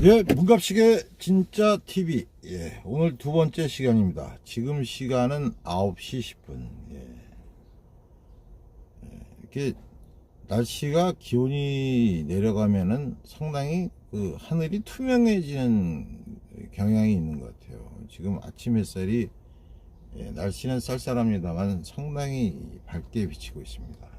예, 문갑식의 진짜 TV. 예, 오늘 두 번째 시간입니다. 지금 시간은 9시 10분. 예. 예, 이렇게 날씨가 기온이 내려가면은 상당히 그 하늘이 투명해지는 경향이 있는 것 같아요. 지금 아침 햇살이 예, 날씨는 쌀쌀합니다만 상당히 밝게 비치고 있습니다.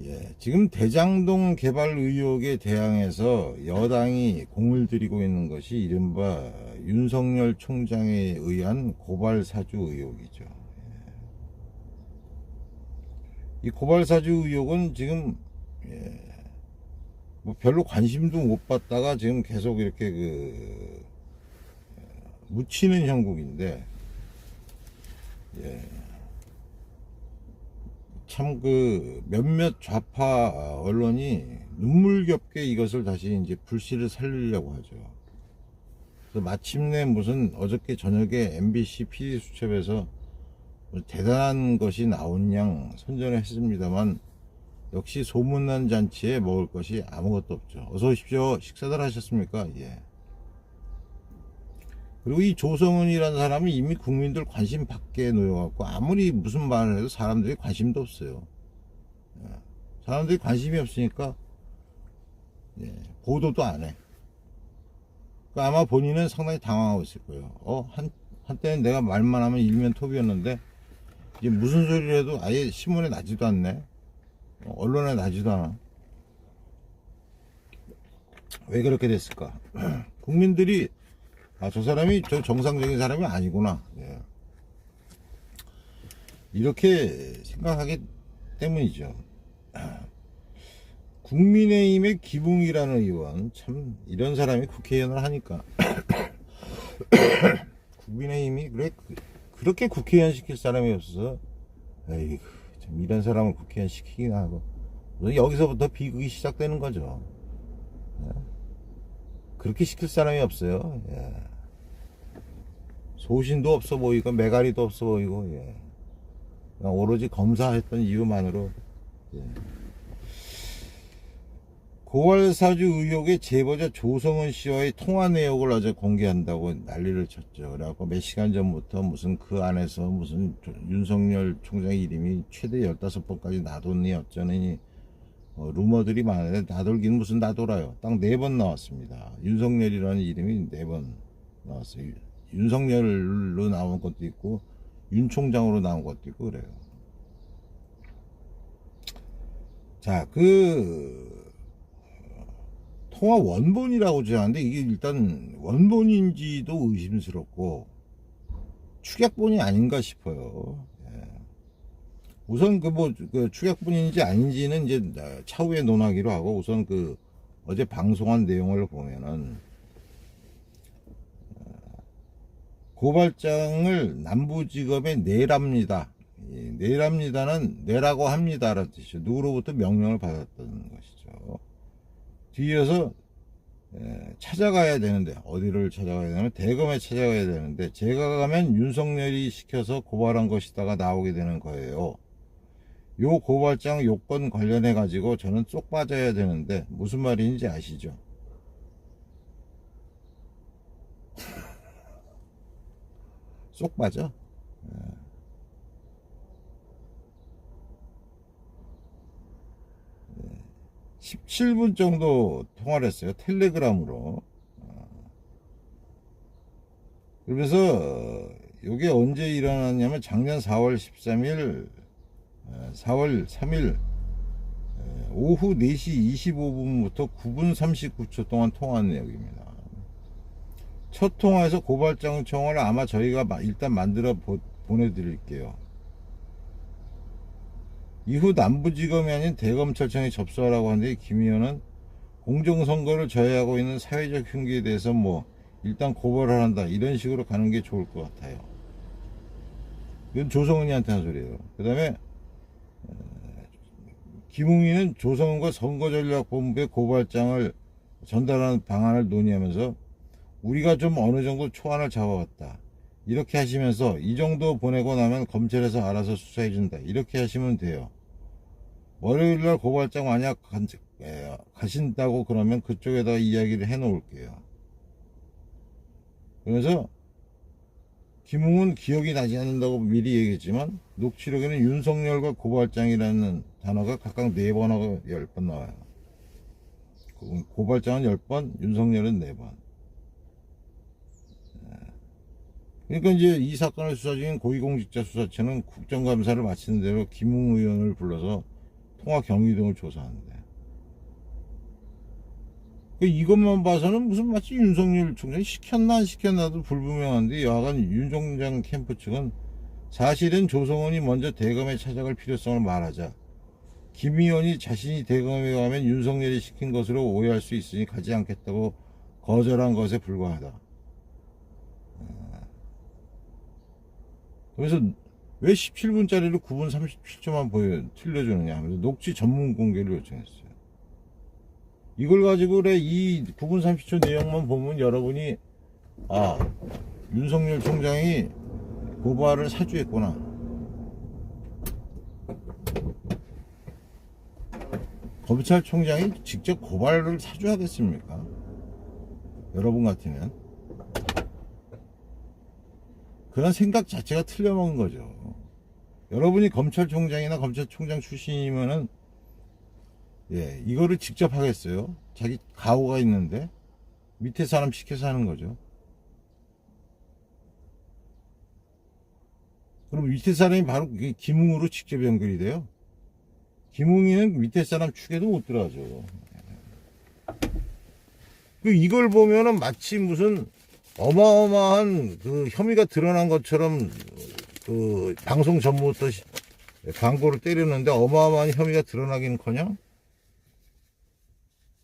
예, 지금 대장동 개발 의혹에 대항해서 여당이 공을 들이고 있는 것이 이른바 윤석열 총장에 의한 고발 사주 의혹이죠. 예. 이 고발 사주 의혹은 지금 예, 뭐 별로 관심도 못 받다가 지금 계속 이렇게 그 어, 묻히는 형국인데 예. 참 그 몇몇 좌파 언론이 눈물겹게 이것을 다시 이제 불씨를 살리려고 하죠. 그래서 마침내 무슨 어저께 저녁에 MBC PD 수첩에서 뭐 대단한 것이 나온 양 선전을 했습니다만 역시 소문난 잔치에 먹을 것이 아무것도 없죠. 어서 오십시오. 식사들 하셨습니까? 예. 그리고 이 조성은이라는 사람은 이미 국민들 관심 밖에 놓여갖고 아무리 무슨 말을 해도 사람들이 관심도 없어요. 예. 사람들이 관심이 없으니까 예, 보도도 안 해. 그러니까 아마 본인은 상당히 당황하고 있을 거예요. 어, 한, 한때는 내가 말만 하면 일면 톱이었는데 이제 무슨 소리를 해도 아예 신문에 나지도 않네. 어, 언론에 나지도 않아. 왜 그렇게 됐을까? 국민들이 아, 저 사람이 저 정상적인 사람이 아니구나. 예. 이렇게 생각하기 때문이죠. 국민의힘의 기붕이라는 의원, 참, 이런 사람이 국회의원을 하니까. 국민의힘이, 그래, 그렇게 국회의원 시킬 사람이 없어서, 에이, 참, 이런 사람을 국회의원 시키긴 하고. 여기서부터 비극이 시작되는 거죠. 예. 그렇게 시킬 사람이 없어요. 예. 소신도 없어 보이고 매가리도 없어 보이고 예. 오로지 검사했던 이유만으로 예. 고발사주 의혹의 제보자 조성은 씨와의 통화 내역을 어제 공개한다고 난리를 쳤죠. 그래갖고 몇 시간 전부터 무슨 그 안에서 무슨 윤석열 총장 이름이 최대 15번까지 나뒀니 어쩌니 어, 루머들이 많은데 나돌긴 무슨 나돌아요. 딱 네 번 나왔습니다. 윤석열이라는 이름이 네 번 나왔어요. 윤석열로 나온 것도 있고 윤 총장으로 나온 것도 있고 그래요. 자, 그 통화 원본이라고 주장하는데 이게 일단 원본인지도 의심스럽고 축약본이 아닌가 싶어요. 예. 우선 그 뭐 그 축약본인지 아닌지는 이제 차후에 논하기로 하고 우선 그 어제 방송한 내용을 보면은 고발장을 남부지검에 내랍니다. 예, 내랍니다는 내라고 합니다라는 뜻이죠. 누구로부터 명령을 받았다는 것이죠. 뒤에서 예, 찾아가야 되는데 어디를 찾아가야 되냐면 대검에 찾아가야 되는데 제가 가면 윤석열이 시켜서 고발한 것이다가 나오게 되는 거예요. 요 고발장 요건 관련해 가지고 저는 쏙 빠져야 되는데 무슨 말인지 아시죠? 쏙 빠져. 예. 17분 정도 통화를 했어요. 텔레그램으로. 어. 그러면서 이게 언제 일어났냐면 작년 4월 13일, 4월 3일 오후 4시 25분부터 9분 39초 동안 통화한 내용입니다. 첫 통화에서 고발장 청을 아마 저희가 일단 만들어 보, 보내드릴게요. 이후 남부지검이 아닌 대검찰청에 접수하라고 하는데 김 의원은 공정선거를 저해하고 있는 사회적 흉기에 대해서 뭐 일단 고발을 한다 이런 식으로 가는 게 좋을 것 같아요. 이건 조성은이한테 한 소리예요. 그 다음에 김웅이는 조성은과 선거전략본부의 고발장을 전달하는 방안을 논의하면서 우리가 좀 어느 정도 초안을 잡아왔다. 이렇게 하시면서 이 정도 보내고 나면 검찰에서 알아서 수사해준다. 이렇게 하시면 돼요. 월요일날 고발장 만약 예, 가신다고 그러면 그쪽에다 이야기를 해 놓을게요. 그래서 김웅은 기억이 나지 않는다고 미리 얘기했지만 녹취록에는 윤석열과 고발장이라는 단어가 각각 4번하고 10번 나와요. 고- 고발장은 10번, 윤석열은 4번. 그러니까 이제 이 사건을 수사 중인 고위공직자 수사처는 국정감사를 마치는 대로 김웅 의원을 불러서 통화 경위 등을 조사하는데 그 이것만 봐서는 무슨 마치 윤석열 총장이 시켰나 안 시켰나도 불분명한데 여하간 윤 총장 캠프 측은 사실은 조성원이 먼저 대검에 찾아갈 필요성을 말하자 김 의원이 자신이 대검에 가면 윤석열이 시킨 것으로 오해할 수 있으니 가지 않겠다고 거절한 것에 불과하다. 그래서 왜 17분짜리를 9분 37초만 보여 틀려주느냐 하면서 녹취 전문 공개를 요청했어요. 이걸 가지고 이 9분 30초 내용만 보면 여러분이 아 윤석열 총장이 고발을 사주했구나. 검찰총장이 직접 고발을 사주하겠습니까? 여러분 같으면 그런 생각 자체가 틀려먹은 거죠. 여러분이 검찰총장이나 검찰총장 출신이면은 예, 이거를 직접 하겠어요? 자기 가오가 있는데 밑에 사람 시켜서 하는 거죠. 그럼 밑에 사람이 바로 김웅으로 직접 연결이 돼요. 김웅이는 밑에 사람 축에도 못 들어가죠. 그 이걸 보면은 마치 무슨 어마어마한 그 혐의가 드러난 것처럼 그 방송 전부터 시- 광고를 때리는데 어마어마한 혐의가 드러나기는커녕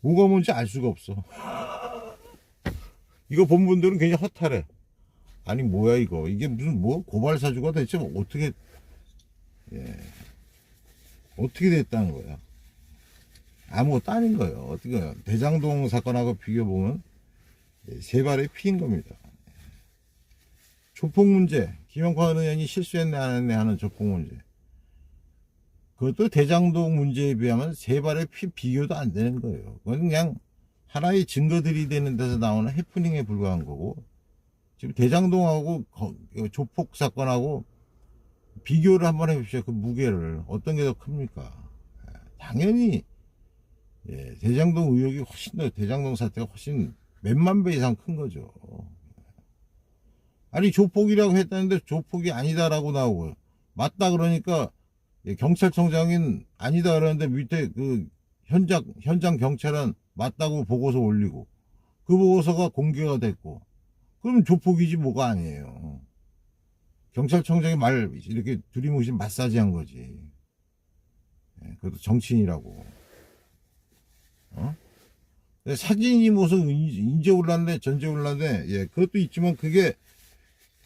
뭐가 뭔지 알 수가 없어. 이거 본 분들은 굉장히 허탈해. 아니 뭐야 이거 이게 무슨 뭐 고발 사주가 대체 뭐 어떻게 예 어떻게 됐다는 거야? 아무것도 아닌 거예요. 어떻게 대장동 사건하고 비교 보면 예, 세 발의 피인 겁니다. 조폭 문제, 김영환 의원이 실수했네 안 했네 하는 조폭 문제. 그것도 대장동 문제에 비하면 세 발의 피 비교도 안 되는 거예요. 그건 그냥 하나의 증거들이 되는 데서 나오는 해프닝에 불과한 거고 지금 대장동하고 거- 조폭 사건하고 비교를 한번 해보십시오. 그 무게를 어떤 게 더 큽니까? 예, 당연히 예, 대장동 의혹이 훨씬 더 대장동 사태가 훨씬 몇만 배 이상 큰 거죠. 아니 조폭이라고 했다는데 조폭이 아니다라고 나오고 맞다 그러니까 예, 경찰청장인 아니다 그러는데 밑에 그 현장 현장 경찰은 맞다고 보고서 올리고 그 보고서가 공개가 됐고 그럼 조폭이지 뭐가 아니에요. 경찰청장이 말 이렇게 두리뭉실 마사지 한 거지. 예, 그것도 정치인이라고. 어? 근데 사진이 무슨 인- 인제 올랐네, 전제 올랐네, 예, 그것도 있지만 그게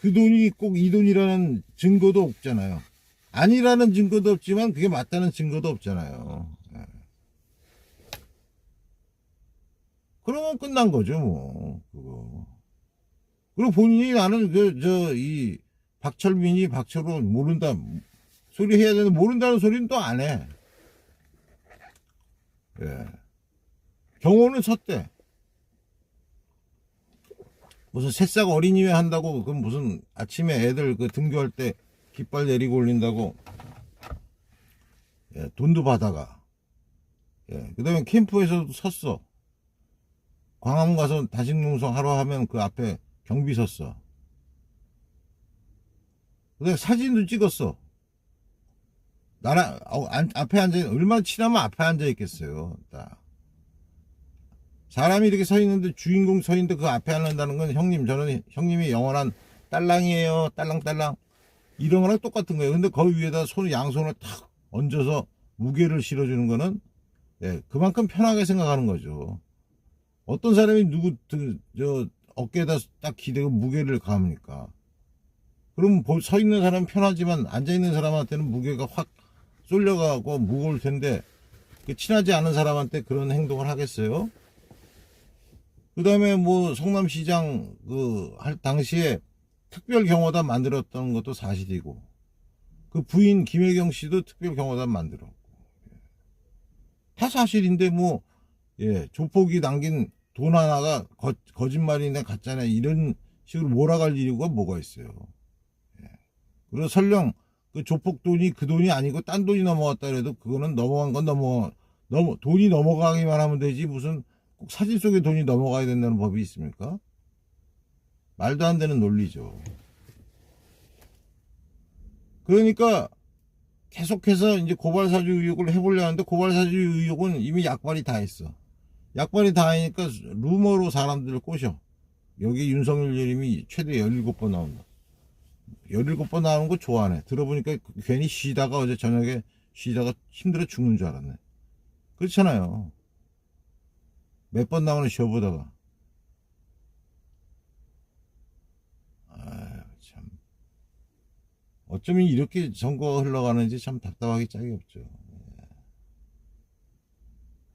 그 돈이 꼭 이 돈이라는 증거도 없잖아요. 아니라는 증거도 없지만 그게 맞다는 증거도 없잖아요. 예. 그러면 끝난 거죠, 뭐, 그거. 그리고 본인이 나는 그, 저, 이, 박철민이 박철호 모른다, 소리 해야 되는데 모른다는 소리는 또 안 해. 예. 경호는 섰대. 무슨 새싹 어린이회 한다고, 그 무슨 아침에 애들 그 등교할 때 깃발 내리고 올린다고, 예, 돈도 받아가. 예, 그 다음에 캠프에서도 섰어. 광화문 가서 다식농성 하러 하면 그 앞에 경비 섰어. 그 다음에 사진도 찍었어. 나랑, 어, 안- 앞에 앉아, 얼마나 친하면 앞에 앉아 있겠어요. 딱. 사람이 이렇게 서 있는데 주인공 서 있는데 그 앞에 앉는다는 건 형님 저는 형님이 영원한 딸랑이에요. 딸랑딸랑. 이런 거랑 똑같은 거예요. 근데 거기 위에다 손 양손을 탁 얹어서 무게를 실어주는 거는 예, 그만큼 편하게 생각하는 거죠. 어떤 사람이 누구 그, 저 어깨에다 딱 기대고 무게를 감으니까? 그럼 보- 서 있는 사람은 편하지만 앉아 있는 사람한테는 무게가 확 쏠려가고 무거울 텐데 그 친하지 않은 사람한테 그런 행동을 하겠어요? 그 다음에 뭐 성남시장 그 할 당시에 특별 경호단 만들었던 것도 사실이고 그 부인 김혜경 씨도 특별 경호단 만들었고 다 사실인데 뭐 예, 조폭이 남긴 돈 하나가 거, 거짓말이네 가짜네 이런 식으로 몰아갈 이유가 뭐가 있어요. 예. 그리고 설령 그 조폭 돈이 그 돈이 아니고 딴 돈이 넘어갔다 그래도 그거는 넘어간 건 넘어 넘어 돈이 넘어가기만 하면 되지 무슨 꼭 사진 속에 돈이 넘어가야 된다는 법이 있습니까? 말도 안 되는 논리죠. 그러니까 계속해서 이제 고발사주 의혹을 해보려 하는데 고발사주 의혹은 이미 약발이 다 했어. 약발이 다 하니까 루머로 사람들을 꼬셔. 여기 윤석열 이름이 최대 17번 나온다. 17번 나오는 거 좋아하네. 들어보니까 괜히 쉬다가 어제 저녁에 쉬다가 힘들어 죽는 줄 알았네. 그렇잖아요. 몇 번 나오는 쉬어보다가. 아유, 참. 어쩌면 이렇게 선거가 흘러가는지 참 답답하기 짝이 없죠. 예.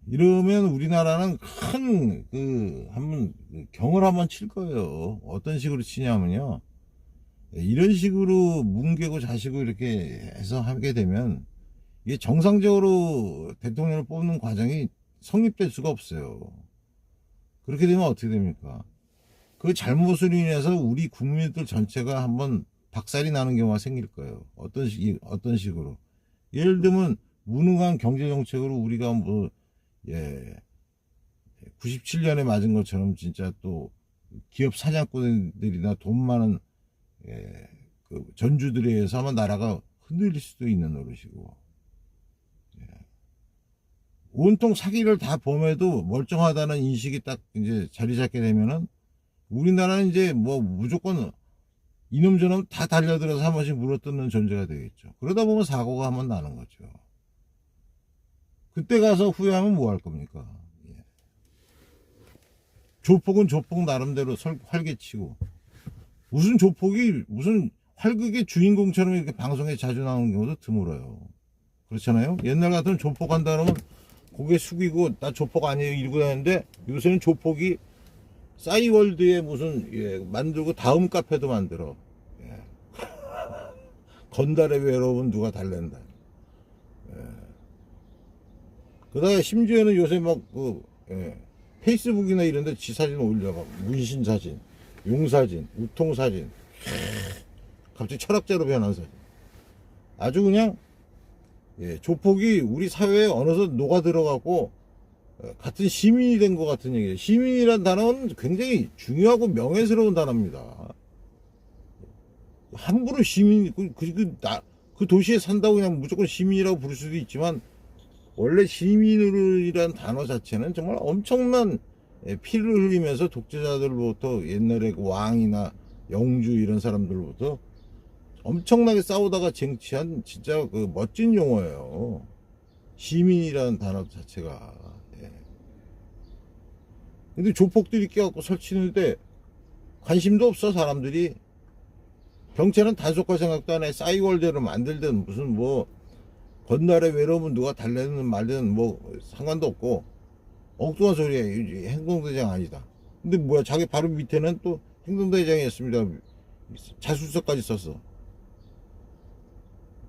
이러면 우리나라는 큰, 그, 한번, 그 경을 한번 칠 거예요. 어떤 식으로 치냐면요. 예, 이런 식으로 뭉개고 자시고 이렇게 해서 하게 되면, 이게 정상적으로 대통령을 뽑는 과정이 성립될 수가 없어요. 그렇게 되면 어떻게 됩니까? 그 잘못으로 인해서 우리 국민들 전체가 한번 박살이 나는 경우가 생길 거예요. 어떤 식, 어떤 식으로. 예를 들면, 무능한 경제정책으로 우리가 뭐, 예, 97년에 맞은 것처럼 진짜 또 기업 사냥꾼들이나 돈 많은, 예, 그 전주들에 의해서 아마 나라가 흔들릴 수도 있는 노릇이고. 예. 온통 사기를 다 범해도 멀쩡하다는 인식이 딱 이제 자리 잡게 되면은 우리나라는 이제 뭐 무조건 이놈 저놈 다 달려들어서 한 번씩 물어뜯는 존재가 되겠죠. 그러다 보면 사고가 한 번 나는 거죠. 그때 가서 후회하면 뭐 할 겁니까? 예. 조폭은 조폭 나름대로 설- 활개치고 무슨 조폭이 무슨 활극의 주인공처럼 이렇게 방송에 자주 나오는 경우도 드물어요. 그렇잖아요? 옛날 같으면 조폭한다 그러면 고개 숙이고 나 조폭 아니에요 이러고 다녔는데 요새는 조폭이 싸이월드에 무슨 예, 만들고 다음 카페도 만들어. 예. 건달의 외로움은 누가 달랜다. 예. 그다음에 심지어는 요새 막그 예, 페이스북이나 이런데 지 사진 올려가 문신 사진 용 사진 우통 사진. 갑자기 철학자로 변한 사진. 아주 그냥 예, 조폭이 우리 사회에 어느덧 녹아 들어가고 어, 같은 시민이 된 것 같은 얘기예요. 시민이란 단어는 굉장히 중요하고 명예스러운 단어입니다. 함부로 시민, 그, 그, 그, 나, 그 도시에 산다고 그냥 무조건 시민이라고 부를 수도 있지만, 원래 시민이란 단어 자체는 정말 엄청난 예, 피를 흘리면서 독재자들로부터 옛날에 그 왕이나 영주 이런 사람들로부터 엄청나게 싸우다가 쟁취한 진짜 그 멋진 용어예요. 시민이라는 단어 자체가. 예. 근데 조폭들이 껴갖고 설치는데 관심도 없어 사람들이. 경찰은 단속할 생각도 안 해. 싸이월드를 만들든 무슨 뭐 건달의 외로움은 누가 달래는 말든 뭐 상관도 없고 엉뚱한 소리야. 이 행동대장 아니다. 근데 뭐야 자기 바로 밑에는 또 행동대장이었습니다. 자술서까지 썼어.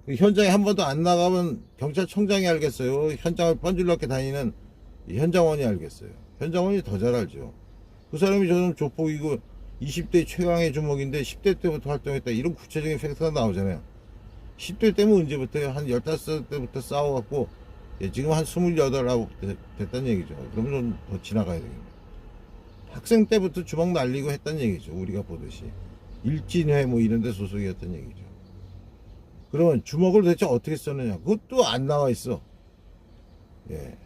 그 현장에 한 번도 안 나가면 경찰청장이 알겠어요. 현장을 뻔질렀게 다니는 이 현장원이 알겠어요. 현장원이 더 잘 알죠. 그 사람이 저는 조폭이고 20대 최강의 주먹인데 10대 때부터 활동했다. 이런 구체적인 팩트가 나오잖아요. 10대 때면 언제부터요? 한 15살 때부터 싸워갖고 예, 지금 한 28하고 됐다는 얘기죠. 그러면 좀 더 지나가야 되겠네요. 학생 때부터 주먹 날리고 했다는 얘기죠. 우리가 보듯이. 일진회 뭐 이런 데 소속이었던 얘기죠. 그러면 주먹을 대체 어떻게 썼느냐? 그것도 안 나와 있어. 예.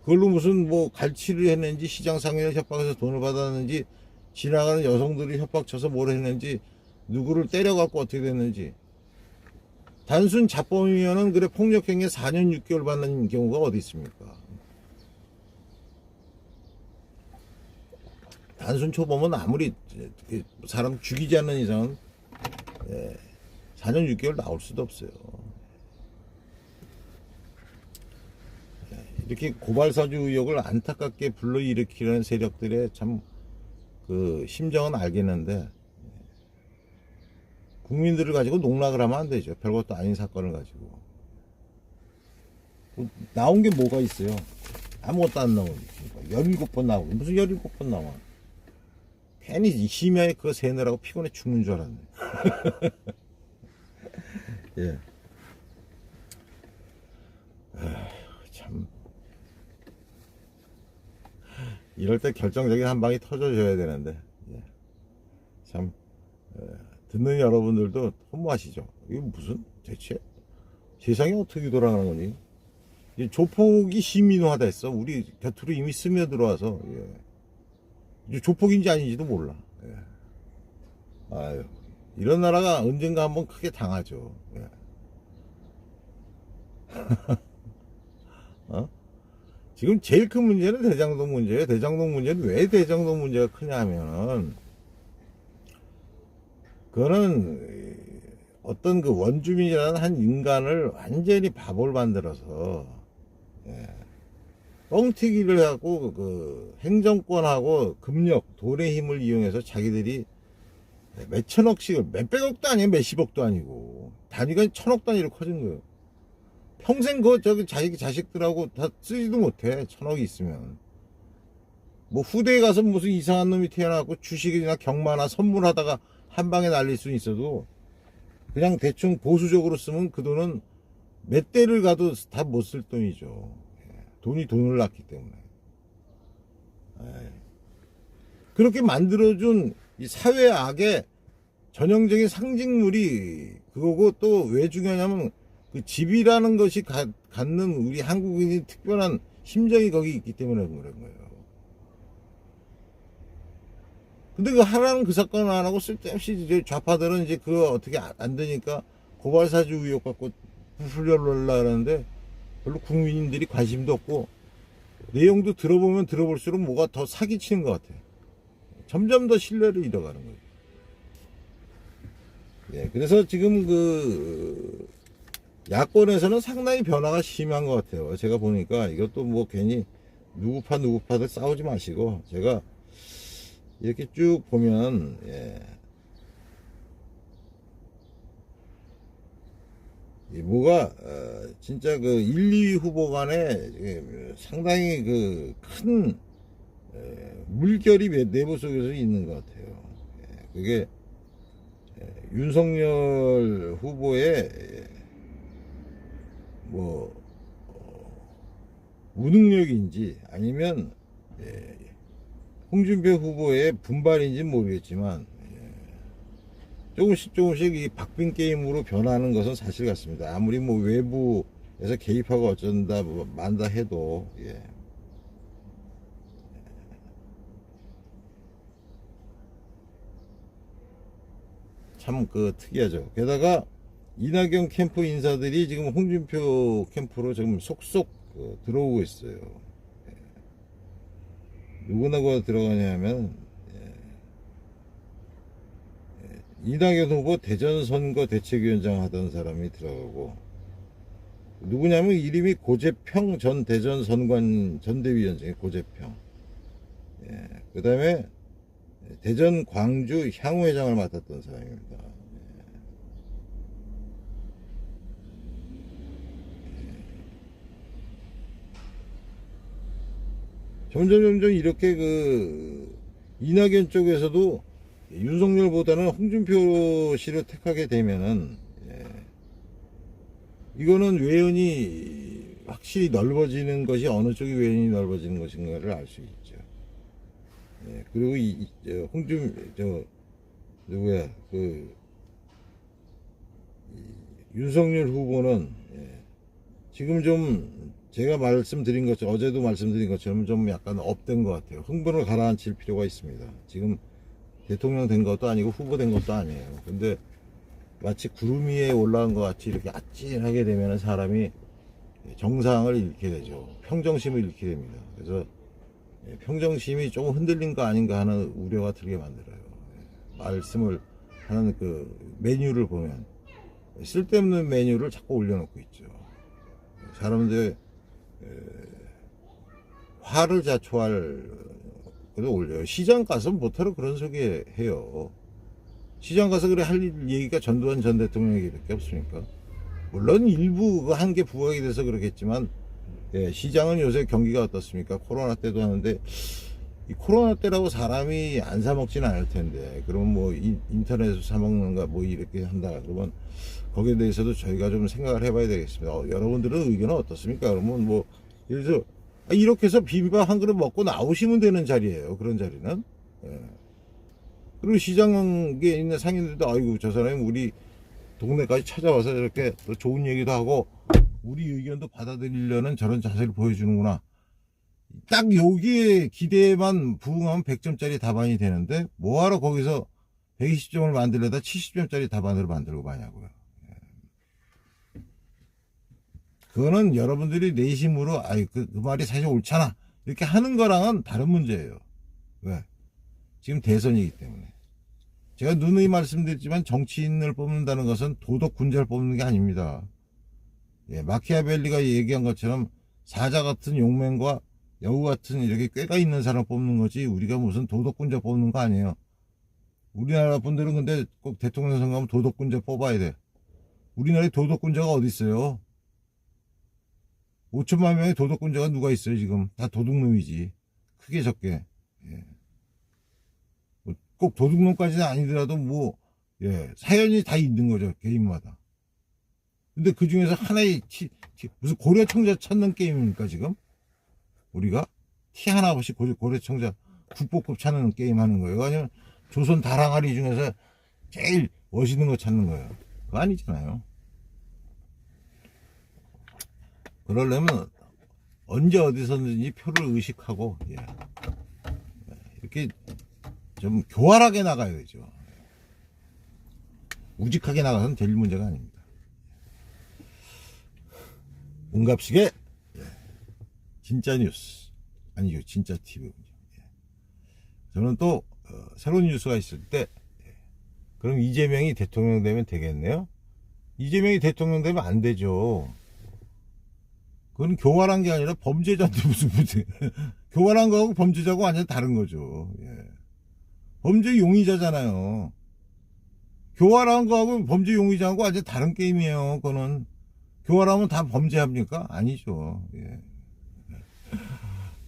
그걸로 무슨 뭐 갈취를 했는지 시장 상인을 협박해서 돈을 받았는지 지나가는 여성들이 협박쳐서 뭘 했는지 누구를 때려갖고 어떻게 됐는지 단순 자범이면은 그래 폭력행위에 4년 6개월 받는 경우가 어디 있습니까? 단순 초범은 아무리 사람 죽이지 않는 이상은 예, 4년 6개월 나올 수도 없어요. 예, 이렇게 고발사주 의혹을 안타깝게 불러일으키는 세력들의 참 그 심정은 알겠는데 예, 국민들을 가지고 농락을 하면 안 되죠. 별것도 아닌 사건을 가지고. 뭐 나온 게 뭐가 있어요? 아무것도 안 나오니까. 17번 나오고. 무슨 17번 나와. 괜히 이 심야에 그거 세느라고 피곤해 죽는 줄 알았네. 예. 참. 이럴 때 결정적인 한 방이 터져줘야 되는데. 예. 참. 예, 듣는 여러분들도 허무하시죠? 이게 무슨 대체 세상이 어떻게 돌아가는 거니? 이 조폭이 시민화다 했어. 우리 곁으로 이미 스며들어와서 예. 조폭인지 아닌지도 몰라. 예. 아유 이런 나라가 언젠가 한번 크게 당하죠. 예. 어? 지금 제일 큰 문제는 대장동 문제예요. 대장동 문제는 왜 대장동 문제가 크냐 하면은 그거는 어떤 그 원주민이라는 한 인간을 완전히 바보를 만들어서 예. 뻥튀기를 하고 그 행정권하고 금력 돈의 힘을 이용해서 자기들이 몇천억씩을 몇백억도 아니에요 몇십억도 아니고 단위가 천억 단위로 커진 거예요 평생 그 저기 자기 자식들하고 다 쓰지도 못해 천억이 있으면 뭐 후대에 가서 무슨 이상한 놈이 태어나고 주식이나 경마나 선물하다가 한 방에 날릴 수는 있어도 그냥 대충 보수적으로 쓰면 그 돈은 몇 대를 가도 다 못 쓸 돈이죠. 예, 돈이 돈을 낳기 때문에. 에이. 그렇게 만들어준 이 사회 악의 전형적인 상징물이 그거고 또 왜 중요하냐면 그 집이라는 것이 가- 갖는 우리 한국인이 특별한 심정이 거기 있기 때문에 그런 거예요. 근데 그 하라는 그 사건을 안 하고 쓸데없이 이제 좌파들은 이제 그거 어떻게 안- 안 되니까 고발사주 의혹 갖고 부풀려라 하는데 별로 국민들이 관심도 없고 내용도 들어보면 들어볼수록 뭐가 더 사기치는 것 같아. 점점 더 신뢰를 잃어가는 거예요. 예, 그래서 지금 그 야권에서는 상당히 변화가 심한 것 같아요. 제가 보니까 이것도 뭐 괜히 누구 파 누구 파들 싸우지 마시고 제가 이렇게 쭉 보면 예. 이 뭐가 어, 진짜 그 1, 2위 후보 간에 예, 상당히 그 큰 물결이 내- 내부 속에서 있는 것 같아요. 예, 그게 예, 윤석열 후보의 예, 뭐 어, 무능력인지 아니면 예, 홍준표 후보의 분발인지 는 모르겠지만 예, 조금씩 조금씩 이 박빙 게임으로 변하는 것은 사실 같습니다. 아무리 뭐 외부에서 개입하고 어쩐다 뭐 만다 해도 예. 참 그 특이하죠. 게다가 이낙연 캠프 인사들이 지금 홍준표 캠프로 지금 속속 그 들어오고 있어요. 누구나가 들어가냐면 예. 예, 이낙연 후보 대전 선거 대책위원장 하던 사람이 들어가고 누구냐면 이름이 고재평 전 대전 선관 전대위원장 고재평. 예, 그다음에 대전 광주 향후회장을 맡았던 사람입니다. 점점 점점 이렇게 그 이낙연 쪽에서도 윤석열보다는 홍준표 씨를 택하게 되면은 예, 이거는 외연이 확실히 넓어지는 것이 어느 쪽이 외연이 넓어지는 것인가를 알 수 있죠. 예, 그리고 이, 이- 저 홍준 저 누구야 그 이, 윤석열 후보는 예, 지금 좀 제가 말씀드린 것처럼 어제도 말씀드린 것처럼 좀 약간 업된 것 같아요. 흥분을 가라앉힐 필요가 있습니다. 지금 대통령 된 것도 아니고 후보 된 것도 아니에요. 근데 마치 구름 위에 올라간 것 같이 이렇게 아찔하게 되면 사람이 정상을 잃게 되죠. 평정심을 잃게 됩니다. 그래서 예, 평정심이 조금 흔들린 거 아닌가 하는 우려가 들게 만들어요. 예, 말씀을 하는 그 메뉴를 보면 쓸데없는 메뉴를 자꾸 올려놓고 있죠. 사람들 화를 자초할 그래도 올려요. 시장 가서 못하러 그런 소리 해요. 시장 가서 그래 할 얘기가 전두환 전 대통령 얘기밖에 없습니까? 물론 일부 그 한계 부각이 돼서 그렇겠지만 예, 시장은 요새 경기가 어떻습니까? 코로나 때도 하는데 이 코로나 때라고 사람이 안 사 먹지는 않을 텐데 그러면 뭐 인, 인터넷에서 사 먹는가 뭐 이렇게 한다 그러면 거기에 대해서도 저희가 좀 생각을 해봐야 되겠습니다. 어, 여러분들은 의견은 어떻습니까? 그러면 뭐 예를 들어 아, 이렇게 해서 비빔밥 한 그릇 먹고 나오시면 되는 자리예요. 그런 자리는. 예. 그리고 시장에 있는 상인들도 아이고 저 사람이 우리 동네까지 찾아와서 이렇게 또 좋은 얘기도 하고 우리 의견도 받아들이려는 저런 자세를 보여주는구나. 딱 여기에 기대에만 부응하면 100점짜리 답안이 되는데 뭐하러 거기서 120점을 만들려다 70점짜리 답안으로 만들고 마냐고요. 예. 그거는 여러분들이 내심으로 아이 그, 그 말이 사실 옳잖아 이렇게 하는 거랑은 다른 문제예요. 왜? 지금 대선이기 때문에. 제가 누누이 말씀드렸지만 정치인을 뽑는다는 것은 도덕 군자를 뽑는 게 아닙니다. 예, 마키아벨리가 얘기한 것처럼 사자 같은 용맹과 여우 같은 이렇게 꾀가 있는 사람 뽑는 거지 우리가 무슨 도덕군자 뽑는 거 아니에요. 우리나라 분들은 근데 꼭 대통령 선거하면 도덕군자 뽑아야 돼. 우리나라에 도덕군자가 어디 있어요? 5천만 명의 도덕군자가 누가 있어요 지금? 다 도둑놈이지. 크게 적게. 예. 뭐꼭 도둑놈까지는 아니더라도 뭐 예, 사연이 다 있는 거죠 개인마다. 근데 그 중에서 하나의 티, 티- 무슨 고려청자 찾는 게임입니까 지금? 우리가 티 하나 없이 고려, 고려청자 국보급 찾는 게임 하는 거예요? 아니면 조선 다랑아리 중에서 제일 멋있는 거 찾는 거예요? 그거 아니잖아요. 그러려면 언제 어디서든지 표를 의식하고 예. 이렇게 좀 교활하게 나가야죠. 우직하게 나가서는 될 문제가 아닙니다. 운갑식의 예, 진짜 뉴스 아니죠 진짜 TV군요. 저는 또 어, 새로운 뉴스가 있을 때 예, 그럼 이재명이 대통령 되면 되겠네요. 이재명이 대통령 되면 안 되죠. 그건 교활한 게 아니라 범죄자인데 무슨 무슨 교활한 거하고 범죄자고 완전 다른 거죠. 예. 범죄 용의자잖아요. 교활한 거하고 범죄 용의자하고 완전 다른 게임이에요. 그거는 교활하면 다 범죄합니까? 아니죠. 예.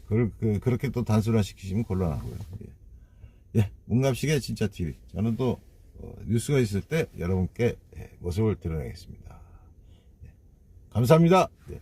그걸, 그, 그렇게 또 단순화 시키시면 곤란하고요. 예. 예. 문갑식의 진짜 TV. 저는 또 어, 뉴스가 있을 때 여러분께 예, 모습을 드러내겠습니다. 예. 감사합니다. 예.